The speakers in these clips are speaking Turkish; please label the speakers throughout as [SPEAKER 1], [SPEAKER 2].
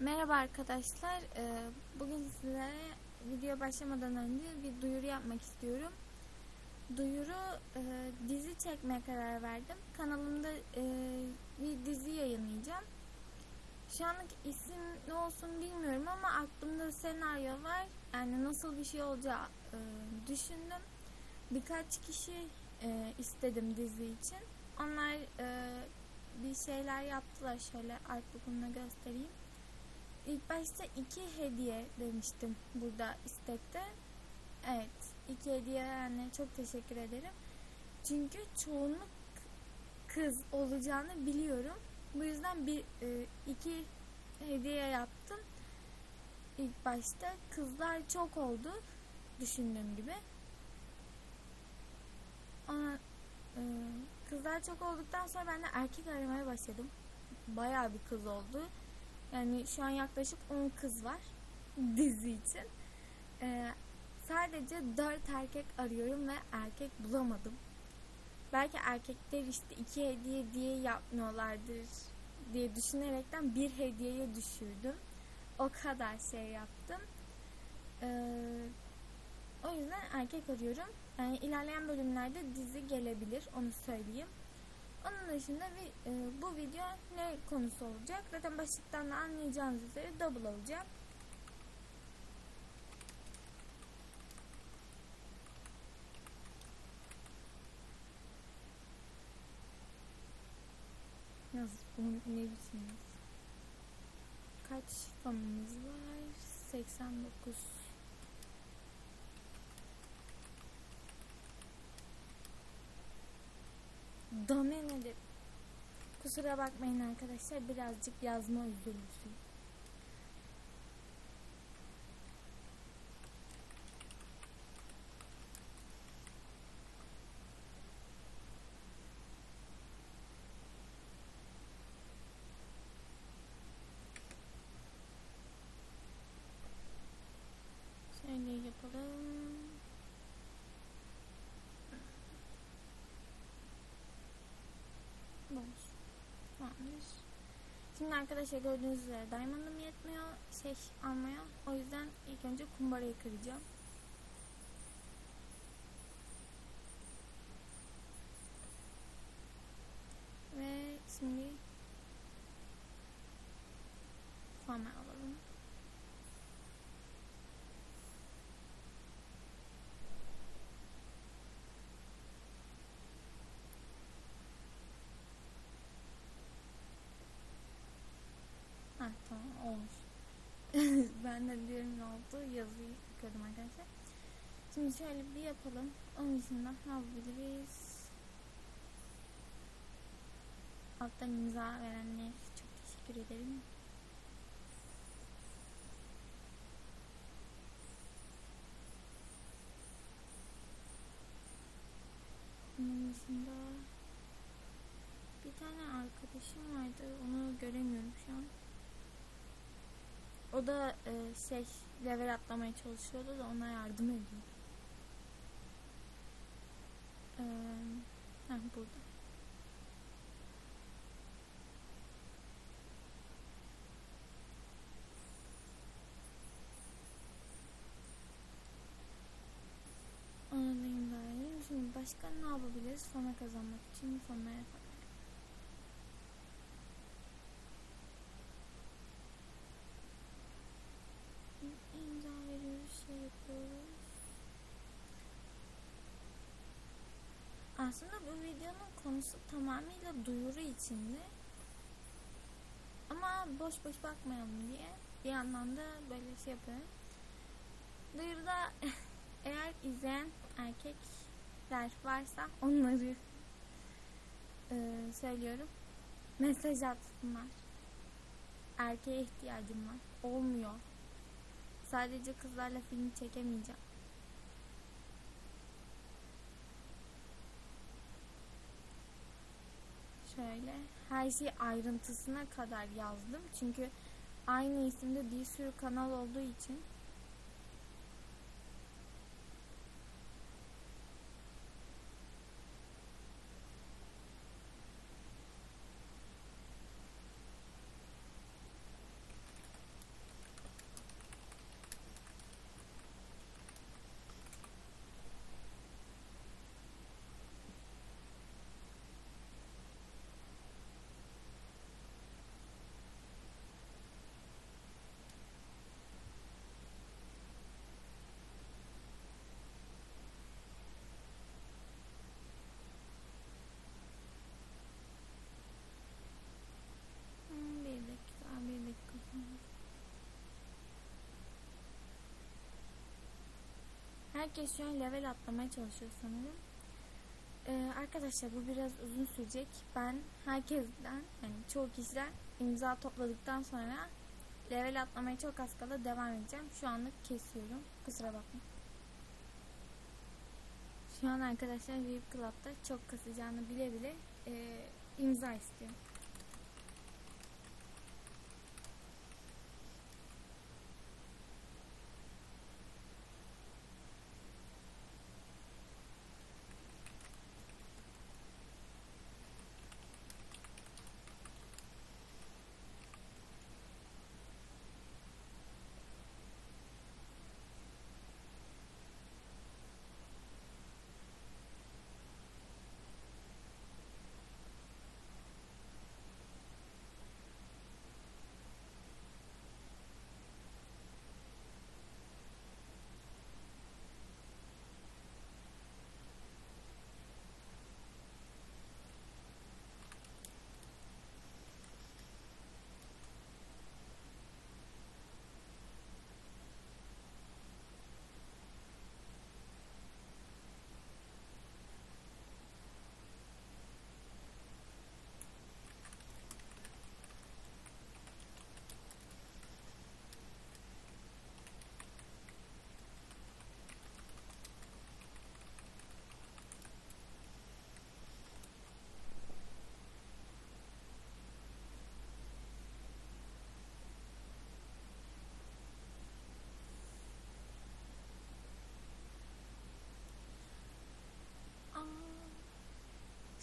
[SPEAKER 1] Merhaba arkadaşlar. Ee, Bugün sizlere video başlamadan önce bir duyuru yapmak istiyorum. Duyuru e, dizi çekmeye karar verdim. Kanalımda e, bir dizi yayınlayacağım. Şu anlık isim ne olsun bilmiyorum ama aklımda senaryo var. Yani nasıl bir şey olacağı e, düşündüm. Birkaç kişi istedim dizi için. Onlar bir şeyler yaptılar. Şöyle artbook'umla göstereyim. İlk başta iki hediye demiştim burada istekte. Evet, iki hediye yani çok teşekkür ederim. Çünkü çoğunluk kız olacağını biliyorum. Bu yüzden bir e, iki hediye yaptım. İlk başta kızlar çok oldu düşündüğüm gibi. Ona, e, kızlar çok olduktan sonra ben de erkek aramaya başladım. Bayağı bir kız oldu. Yani şu an yaklaşık 10 kız var dizi için. Ee, sadece 4 erkek arıyorum ve erkek bulamadım. Belki erkekler işte iki hediye diye yapmıyorlardır diye düşünerekten bir hediyeye düşürdüm. O kadar şey yaptım. Ee, o yüzden erkek arıyorum. Yani ilerleyen bölümlerde dizi gelebilir onu söyleyeyim. Onun dışında bir, e, bu video ne konusu olacak? Zaten başlıktan da anlayacağınız üzere double olacak. Yaz bunu ne biçimiz? Kaç fanımız var? 89. Nedir? Kusura bakmayın arkadaşlar birazcık yazma üzüntüsü. Şöyle yapalım. Boş. Tamamdır. Şimdi arkadaşlar gördüğünüz üzere diamond'ım yetmiyor şey almaya. O yüzden ilk önce kumbarayı kıracağım. Ve şimdi farmer alalım. Ha tamam olmuş. ben de diyorum ne oldu yazıyı yıkadım arkadaşlar. Şimdi şöyle bir yapalım. Onun dışında ne yapabiliriz? Alttan imza verenler çok teşekkür ederim. Onun dışında bir tane arkadaşım vardı. Onu göremiyorum şu an. O da e, şey level atlamaya çalışıyordu da ona yardım ediyor. Ee, heh, burada. Anlayayım bari. Şimdi başka ne yapabiliriz? Fana kazanmak için fana yapalım. imza veriyoruz, şey yapıyoruz. Aslında bu videonun konusu tamamıyla duyuru içindi. Ama boş boş bakmayalım diye bir yandan da böyle şey yapıyorum. Duyuruda eğer izleyen erkekler varsa onları e, söylüyorum. Mesaj atsınlar. Erkeğe ihtiyacım var. Olmuyor. Sadece kızlarla film çekemeyeceğim. Şöyle her şeyi ayrıntısına kadar yazdım. Çünkü aynı isimde bir sürü kanal olduğu için Herkes şu an level atlamaya çalışıyor sanırım. Ee, arkadaşlar bu biraz uzun sürecek. Ben herkesten yani çoğu kişiden imza topladıktan sonra level atlamaya çok az kala devam edeceğim. Şu anlık kesiyorum. Kusura bakmayın. Şu an arkadaşlar VIP Club'da çok kasacağını bile bile e, imza istiyor.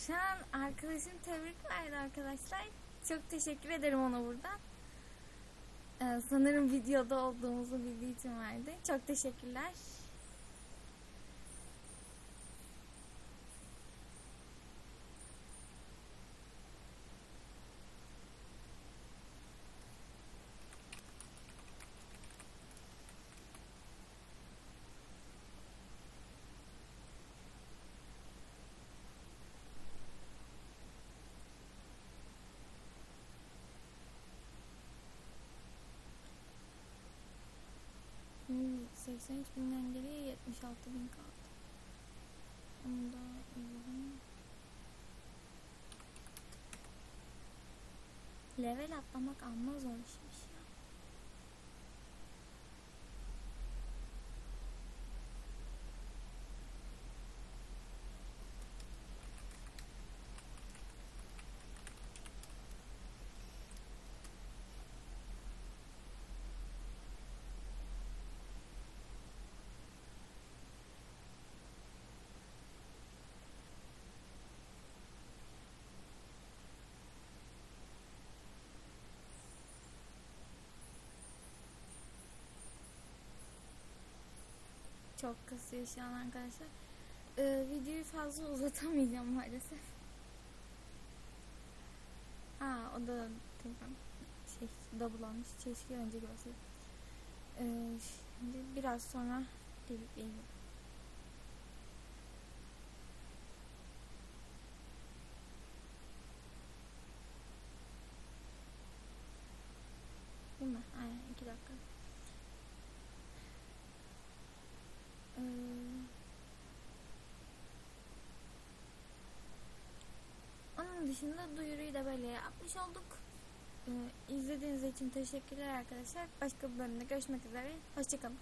[SPEAKER 1] Şu an arkadaşım tebrik verdi arkadaşlar. Çok teşekkür ederim ona buradan. Ee, sanırım videoda olduğumuzu bildiği için verdi. Çok teşekkürler. Hmm, 83 binden geriye 76 bin kaldı. Onu da yazalım. Level atlamak amma zor işmiş Çok kasıyor şu an arkadaşlar. Ee, videoyu fazla uzatamayacağım maalesef. Aa o da tamam. Şey double almış. Keşke önce görseydim. Ee, şimdi biraz sonra gelip geliyorum. Değil mi? Aynen iki dakika. Ee, onun dışında duyuruyu da böyle yapmış olduk. Ee, izlediğiniz için teşekkürler arkadaşlar. Başka bir bölümde görüşmek üzere. Hoşçakalın.